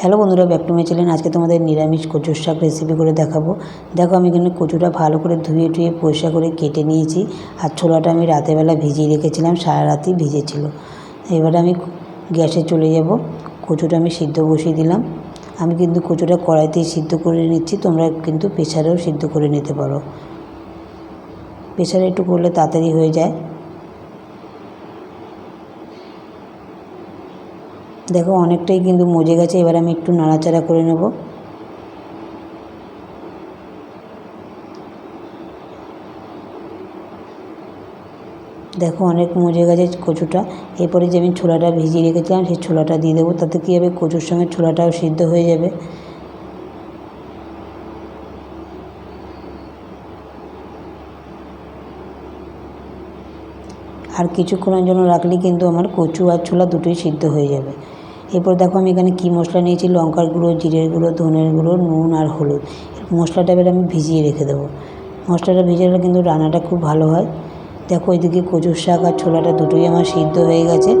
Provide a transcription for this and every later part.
Hello বন্ধুরা, back to my channel. আজকে তোমাদের নিরামিষ কচুর শাক রেসিপি করে দেখাবো। দেখো, আমি এখানে কচুটা ভালো করে ধুয়ে টুয়ে পরিষ্কার করে কেটে নিয়েছি। আর ছোলাটা আমি রাতেরবেলা ভিজিয়ে রেখেছিলাম, সারা রাতই ভিজেছিল। এবারে আমি গ্যাসে চলে যাব। কচুটা আমি সিদ্ধ বসিয়ে দিলাম। আমি কিন্তু কচুটা কড়াইতেই সিদ্ধ করে নিচ্ছি। তোমরা কিন্তু প্রেশারেও সিদ্ধ করে নিতে পারো। প্রেশারে একটু করলে তাড়াতাড়ি হয়ে যায়। দেখো, অনেকটাই কিন্তু মজে গেছে। এবার আমি একটু নাড়াচাড়া করে নেব। দেখো, অনেক মজে গেছে কচুটা। এরপরে যে আমি ছোলাটা ভিজিয়ে রেখেছিলাম, সেই ছোলাটা দিয়ে দেবো। তাতে কী হবে? কচুর সঙ্গে ছোলাটাও সিদ্ধ হয়ে যাবে। কিছুক্ষণের জন্য রাখলে কিন্তু আমার কচু আর ছোলা দুটোই সিদ্ধ হয়ে যাবে। এরপর দেখো আমি এখানে কী মশলা নিয়েছি? লঙ্কার গুঁড়ো, জিরের গুঁড়ো, ধনের গুঁড়ো, নুন আর হলুদ। মশলাটা এবার আমি ভিজিয়ে রেখে দেবো। মশলাটা ভিজে গেলে কিন্তু রান্নাটা খুব ভালো হয়। দেখো এদিকে কচুর শাক আর ছোলাটা দুটোই আমার সিদ্ধ হয়ে গেছে।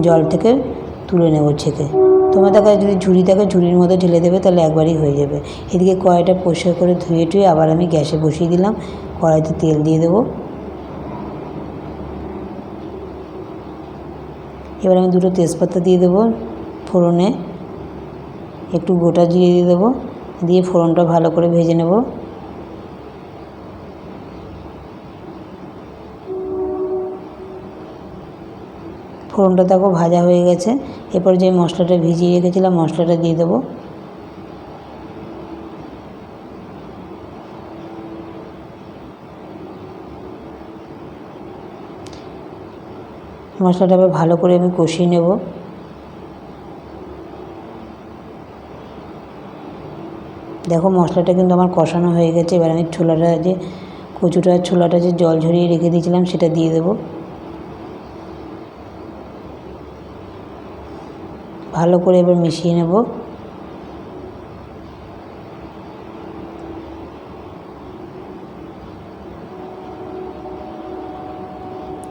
জল থেকে তুলে নেব ছেঁকে। তোমার কাছে যদি ঝুড়ি থাকে ঝুড়ির মধ্যে ঢেলে দেবে তাহলে একবারই হয়ে যাবে। এদিকে কড়াইটা পরিষ্কার করে ধুয়ে টুয়ে আবার আমি গ্যাসে বসিয়ে দিলাম। কড়াইতে তেল দিয়ে দেবো। এবার আমি দুটো তেজপাতা দিয়ে দেবো ফোড়নে। একটু গোটা জিরে দিয়ে দেবো। দিয়ে ফোড়নটা ভালো করে ভেজে নেব। ফোড়নটা দেখো ভাজা হয়ে গেছে। এরপর যে মশলাটা ভিজিয়ে রেখেছিলাম, মশলাটা দিয়ে দেবো। মশলাটা আবার ভালো করে আমি কষিয়ে নেব। দেখো মশলাটা কিন্তু আমার কষানো হয়ে গেছে, এবার আমি ছোলাটা যে, কচুটা, ছোলাটা যে জল ঝরিয়ে রেখে দিয়েছিলাম সেটা দিয়ে দেবো। ভালো করে এবার মিশিয়ে নেব।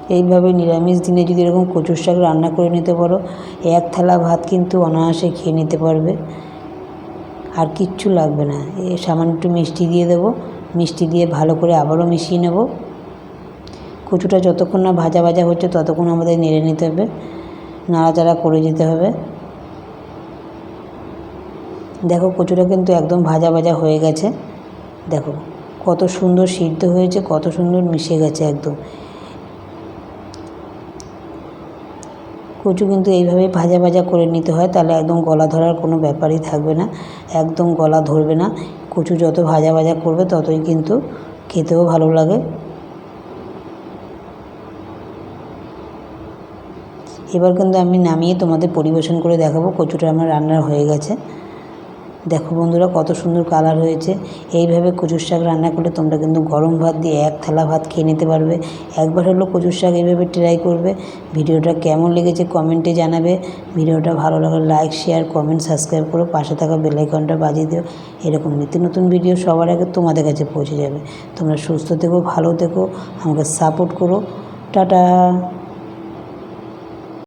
এইভাবে নিরামিষ দিনে যদি এরকম কচুর শাক রান্না করে নিতে পারো, এক থালা ভাত কিন্তু অনায়াসে খেয়ে নিতে পারবে। আর কিচ্ছু লাগবে না। এ সামান্য একটু মিষ্টি দিয়ে দেবো। মিষ্টি দিয়ে ভালো করে আবারও মিশিয়ে নেব। কচুটা যতক্ষণ না ভাজা ভাজা হচ্ছে, ততক্ষণ আমাদের নেড়ে নিতে হবে। নাড়াচাড়া করে যেতে হবে। দেখো কচুটা কিন্তু একদম ভাজা ভাজা হয়ে গেছে। দেখো কত সুন্দর সিদ্ধ হয়েছে, কত সুন্দর মিশে গেছে একদম। কচু কিন্তু এইভাবে ভাজা ভাজা করে নিতে হয়, তাহলে একদম গলা ধরার কোনো ব্যাপারই থাকবে না, একদম গলা ধরবে না। কচু যত ভাজা ভাজা করবে, ততই কিন্তু খেতেও ভালো লাগে। এবার কিন্তু আমি নামিয়ে তোমাদের পরিবেশন করে দেখাবো, কচুটা আমার রান্না হয়ে গেছে। দেখো বন্ধুরা, কত সুন্দর কালার হয়েছে। এইভাবে কচুর শাক রান্না করলে তোমরা কিন্তু গরম ভাত দিয়ে এক থালা ভাত খেয়ে নিতে পারবে। একবার হলো কচুর শাক এইভাবে ট্রাই করবে। ভিডিওটা কেমন লেগেছে কমেন্টে জানাবে। ভিডিওটা ভালো লাগলে লাইক শেয়ার কমেন্ট সাবস্ক্রাইব করো পাশে থাকা বেলাইকনটা বাজিয়ে দিও। এরকম নিত্য নতুন ভিডিও সবার আগে তোমাদের কাছে পৌঁছে যাবে। তোমরা সুস্থ থেকো, ভালো থেকো, আমাকে সাপোর্ট করো। টাটা!